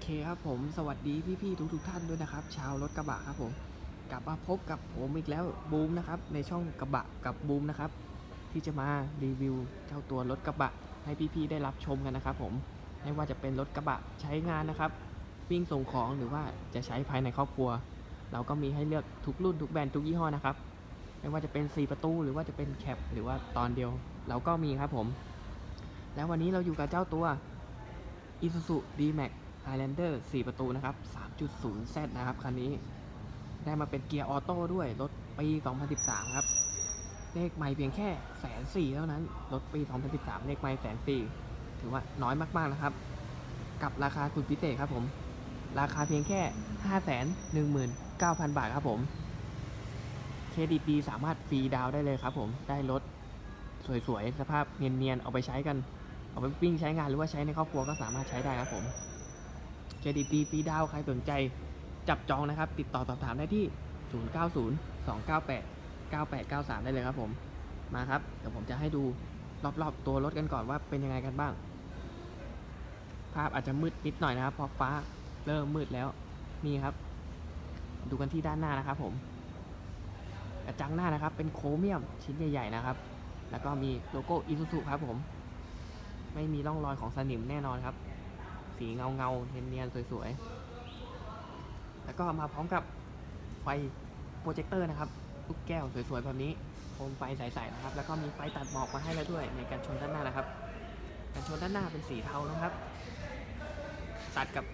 เคครับผมสวัสดีพี่ๆทุกๆท่านด้วยนะครับ ชาวรถกระบะครับผมกลับมาพบกับผมอีกแล้วบูมนะครับในช่องกระบะกับบูมนะครับที่จะมารีวิวเจ้าตัวรถกระบะให้พี่ๆได้รับชมกันนะครับผมไม่ว่าจะเป็นรถกระบะใช้งานนะครับ วิ่งส่งของหรือว่าจะใช้ภายในครอบครัว เราก็มีให้เลือกทุกรุ่นทุกแบรนด์ทุกยี่ห้อนะครับไม่ว่าจะเป็น 4 ประตูหรือว่าจะเป็นแคปหรือว่าตอนเดียว เราก็มีครับผม แล้ววันนี้เราอยู่กับเจ้าตัว Isuzu D-Max Highlander 4 ประตูนะครับ 3.0Z นะครับคันนี้ ได้มาเป็นเกียร์ออโต้ด้วย รถปี 2013 ครับ เลขไม่เพียงแค่แสนสี่เท่านั้น รถปี 2013 เลขไม่แสนสี่ถือว่าน้อยมากๆนะครับ กับราคาสุดพิเศษครับผม ราคาเพียงแค่ 519,000 บาทครับผมเครดิตดีสามารถฟรีดาวน์ได้เลยครับผมได้รถสวยๆ สภาพเนียนๆ เอาไปใช้กัน เอาไปวิ่งใช้งานหรือว่าใช้ในครอบครัวก็สามารถใช้ได้ครับผม รดิตดีฟรีดาวใครสนใจจับจองนะครับ ติดต่อสอบถามได้ที่ 090 298 9893 ได้เลยครับผมมาครับ เดี๋ยวผมจะให้ดูรอบๆตัวรถกันก่อนว่าเป็นยังไงกันบ้าง ภาพอาจจะมืดนิดหน่อยนะครับเพราะฟ้าเริ่มมืดแล้วนี่ครับ ดูกันที่ด้านหน้านะครับผมกระจังหน้านะครับ เป็นโครเมียมชิ้นใหญ่ๆนะครับ แล้วก็มีโลโก้อิซูซุครับผม ไม่มีร่องรอยของสนิมแน่นอนครับ สีเงาเงาเนียนๆสวยๆ แล้วก็มาพร้อมกับไฟโปรเจคเตอร์นะครับลูกแก้วสวยๆแบบนี้โคมไฟใสๆนะครับ แล้วก็มีไฟตัดหมอกมาให้แล้วด้วยในการชนด้านหน้านะครับการชนด้านหน้าเป็นสีเทานะครับ ตัดกับ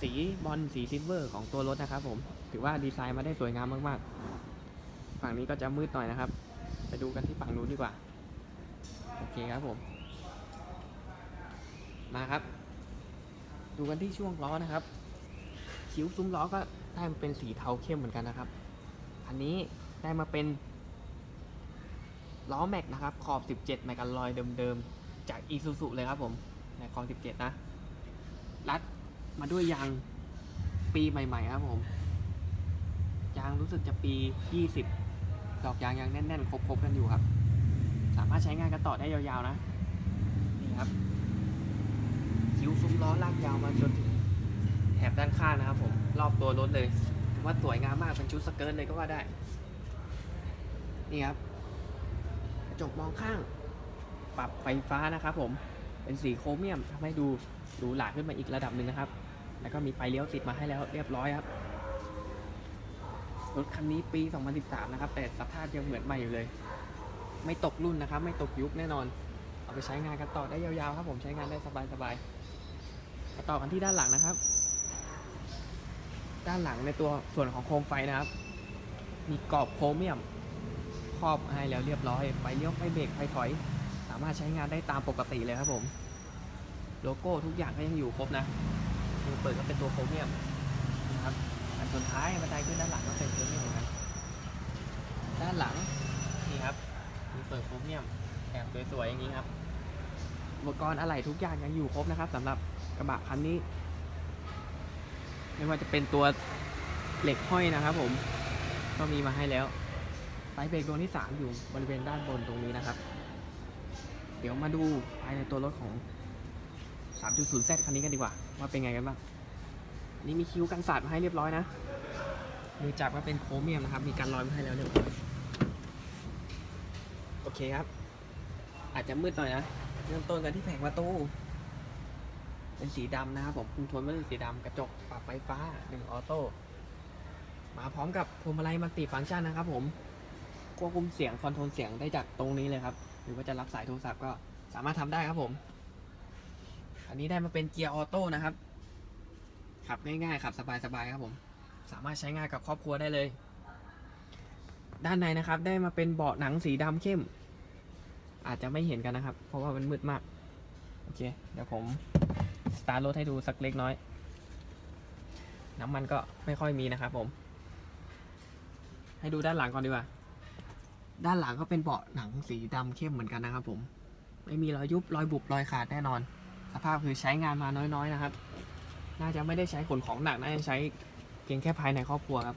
สีบอลสีซิลเวอร์ของตัวรถนะครับ ผมถือว่าดีไซน์มาได้สวยงามมากๆ ฝั่งนี้ก็จะมืดหน่อยนะครับ ไปดูกันที่ฝั่งนู้นดีกว่า โอเคครับผม มาครับ ดูกันที่ช่วงล้อนะครับ คิ้วซุ้มล้อก็ได้มาเป็นสีเทาเข้มเหมือนกันนะครับอันนี้ได้มาเป็นล้อแม็กนะครับ ขอบ 17 แม็กอลลอยเดิมๆ จากอีซูซุเลยครับผม ในขอบ 17 นะ รัดมาด้วยยางปีใหม่ๆ ครับผม ยางรู้สึกจะปี 20 ดอกยางยังแน่นๆ ครบๆ กันอยู่ครับ สามารถใช้งานกันต่อได้ยาวๆ นะ นี่ครับ คิ้วซุ้มล้อลากยาวมาจนถึงแถบด้านข้างนะครับผมรอบตัวรถเลยถือว่าสวยงามมากเป็นชุดสเกิร์ตเลยก็ว่าได้ นี่ครับกระจกมองข้าง ปรับไฟฟ้านะครับผมเป็นสีโครเมียมทำให้ดูหรูหราขึ้นมาอีกระดับหนึ่งนะครับ แล้วก็มีไฟเลี้ยวติดมาให้แล้วเรียบร้อยครับรถคันนี้ปี 2013 นะครับ แต่สภาพยังเหมือนใหม่อยู่เลย ไม่ตกรุ่นนะครับ ไม่ตกยุคแน่นอน เอาไปใช้งานกันต่อได้ยาวๆครับผมใช้งานได้สบายๆมา ต่อกันที่ด้านหลังนะครับ ด้านหลังในตัวส่วนของโคมไฟนะครับ มีกรอบโครเมียมครอบให้แล้วเรียบร้อย ไฟเลี้ยวไฟเบรกไฟถอย สามารถใช้งานได้ตามปกติเลยครับผม โลโก้ทุกอย่างก็ยังอยู่ครบนะมือเปิดก็เป็นตัวโครเมียมนะครับอันสุดท้ายบันไดขึ้นด้านหลังก็เป็นโครเมียมเหมือนกันด้านหลังนี่ครับมือเปิดโครเมียมแอบสวยๆอย่างนี้ครับ อุปกรณ์อะไหล่ทุกอย่างยังอยู่ครบนะครับสำหรับกระบะคันนี้ ไม่ว่าจะเป็นตัวเหล็กห้อยนะครับ ผมก็มีมาให้แล้วไฟเบรกดวงที่ 3 อยู่บริเวณด้านบนตรงนี้นะครับ เดี๋ยวมาดูภายในตัวรถของ 3.0Z คันนี้กันดีกว่า ว่าเป็นไงกันบ้างนี่มีคิ้วกันสาดมาให้เรียบร้อยนะมือจับก็เป็นโครเมียมนะครับ มีการลอยมาให้แล้วเรียบร้อยโอเคครับ อาจจะมืดหน่อยนะ เริ่มต้นกันที่แผงประตู เป็นสีดำนะครับผมคุมโทนไว้เป็นสีดำกระจกปรับไฟฟ้าหนึ่งออโต้มาพร้อมกับพวงมาลัยมัลติฟังก์ชันนะครับผมควบคุมเสียงคอนโทรลเสียงได้จากตรงนี้เลยครับ หรือว่าจะรับสายโทรศัพท์ก็สามารถทำได้ครับผม อันนี้ได้มาเป็นเกียร์ออโต้นะครับ ขับง่ายๆขับสบายๆครับผม สามารถใช้งานกับครอบครัวได้เลย ด้านในนะครับได้มาเป็นเบาะหนังสีดำเข้ม อาจจะไม่เห็นกันนะครับ เพราะว่ามันมืดมาก โอเค เดี๋ยวผมสตาร์ทรถให้ดูสักเล็กน้อย น้ำมันก็ไม่ค่อยมีนะครับผม ให้ดูด้านหลังก่อนดีกว่า ด้านหลังก็เป็นเบาะหนังสีดำเข้มเหมือนกันนะครับผม ไม่มีรอยยุบรอยบุบรอยขาดแน่นอน สภาพคือใช้งานมาน้อยๆนะครับ น่าจะไม่ได้ใช้ขนของหนัก น่าจะใช้เพียงแค่ภายในครอบครัวครับ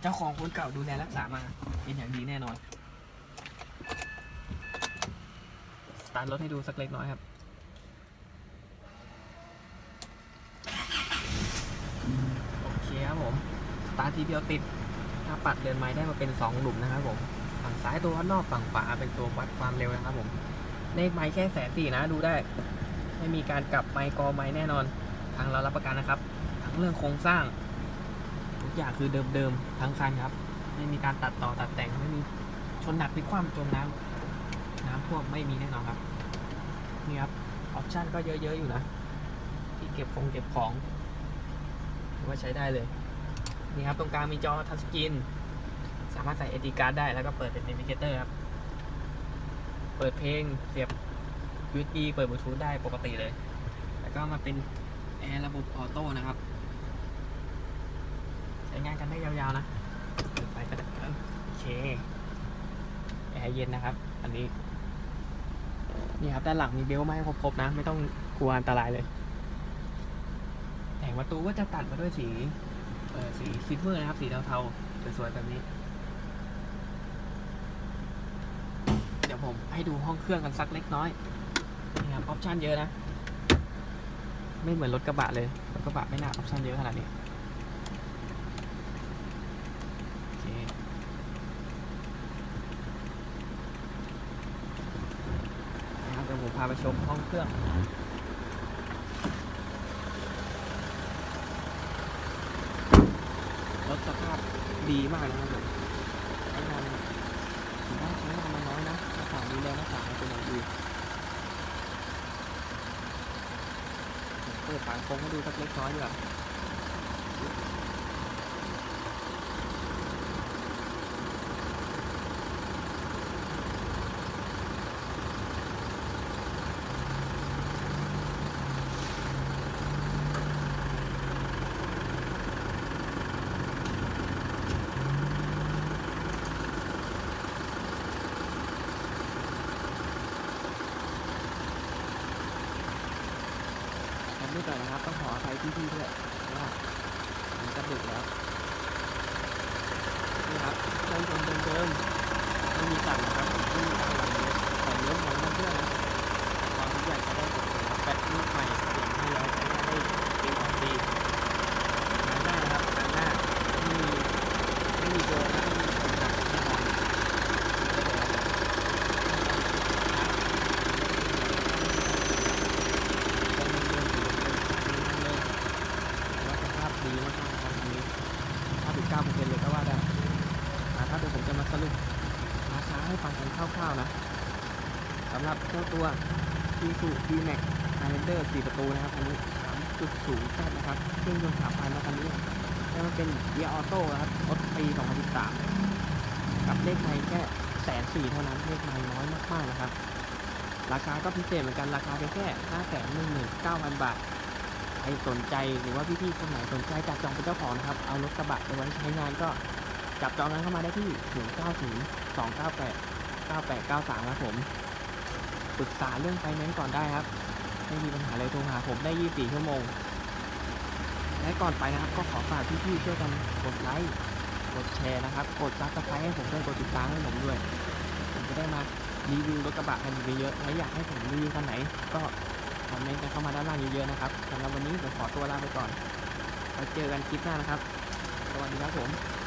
เจ้าของคนเก่าดูแลรักษามาเป็นอย่างดีแน่นอน ตาร์ทรถให้ดูสักเล็กน้อยครับโอเคครับผมสตาร์ททีเดียวติด ถ้าปัดเดินไม้ได้มาเป็น 2 หลุมนะครับผมฝั่งซ้ายตัววัดรอบฝั่งขวาเป็นตัววัดความเร็วนะครับผมเลขไม้แค่แสนสี่นะดูได้ ไม่มีการกลับไม้กอไม้แน่นอน ทางเรารับประกันนะครับ ทั้งเรื่องโครงสร้างทุกอย่างคือเดิมๆทั้งคันครับ ไม่มีการตัดต่อตัดแต่งไม่มีชนหนักพลิกคว่ำจมน้ำ น้ำท่วมไม่มีแน่นอนครับ นี่ครับ ออปชั่นก็เยอะๆอยู่นะ ที่เก็บของเก็บของถือว่าใช้ได้เลย นี่ครับ ตรงกลางมีจอทัชสกรีนสามารถใส่ SD card ได้แล้วก็เปิดเป็น Navigator ครับ เปิดเพลงเสียบ USB เปิดบลูทูธได้ปกติเลย แล้วก็มาเป็นแอร์ระบบออโต้นะครับ ใช้งานกันได้ยาวๆนะ เปิดไฟก็ได้โอเค แอร์เย็นนะครับ อันนี้ นี่ครับด้านหลังมีเบลต์มาให้ครบๆนะ ไม่ต้องกลัวอันตรายเลย แต่งประตูก็จะตัดมาด้วยสีเออสีซิลเวอร์นะครับ สีเทาๆสวยๆแบบนี้ เดี๋ยวผมให้ดูห้องเครื่องกันสักเล็กน้อยนี่ครับออปชั่นเยอะนะ ไม่เหมือนรถกระบะเลยรถกระบะไม่น่าออปชั่นเยอะขนาดนี้ โอเค นะครับเดี๋ยวผมพาไปชมห้องเครื่อง รถสภาพดีมากนะครับผมใช้งานถือว่าใช้งานมาน้อยนะหน้าต่างดีแลยหน้าต่างเป็นอย่างดีเปิดฝาโค้งให้ดูสักเล็กน้อยดีกว่า ทำด้วยก่อนนะครับ ต้องขออภัยพี่ๆด้วยว่ามันจะดึกแล้วนี่ครับเครื่องยนเดิมไม่มีสั่นนะครับไม่มีการหลังเลยแต่เลี้ยวของมันเพื่องนะความใหญ่ก็ได้ปกติครับแปดลูกใหม่ 99%เลยก็ว่าได้นะครัเดี๋ยวผมจะมาสรุปราคาให้ฟังกันคร่าวๆนะสำหรับเจ้าตัว i s u d m a x Highlander 4 ประตูนะครับคันนี้ 3.0แซนะครับเครื่องยนต์3,000นาตันนี้แล้วมันเป็นเกียร์ออโต้ครับรถปี2013 กับเลขไทยแค่แสนสี่เท่านั้นเลขไทยน้อยมากๆนะครับ ราคาก็พิเศษเหมือนกันราคาเป็นแค่ 5 1 9 0 0 0 บาท ใครสนใจหรือว่าพี่ๆคนไหนสนใจจับจองเป็นเจ้าของนะครับ เอารถกระบะไปไว้ใช้งานก็จับจองกันเข้ามาได้ที่090 298 9893ครับผมปรึกษาเรื่องไฟแนนซ์ก่อนได้ครับ ไม่มีปัญหาเลยโทรหาผมได้24ชั่วโมง และก่อนไปนะครับ ก็ขอฝากพี่ๆช่วยกันกดไลค์กดแชร์นะครับ กดซับสไครต์ให้ผมด้วยกดติดตามให้ผมด้วย ผมจะได้มารีวิวรถกระบะกันเยอะๆและอยากให้ผมรีวิวคันไหนก็ คอมเมนต์กันเข้ามาด้านล่างเยอะๆนะครับสำหรับวันนี้ผมขอตัวลาไปก่อนไว้เจอกันคลิปหน้านะครับ สวัสดีครับผม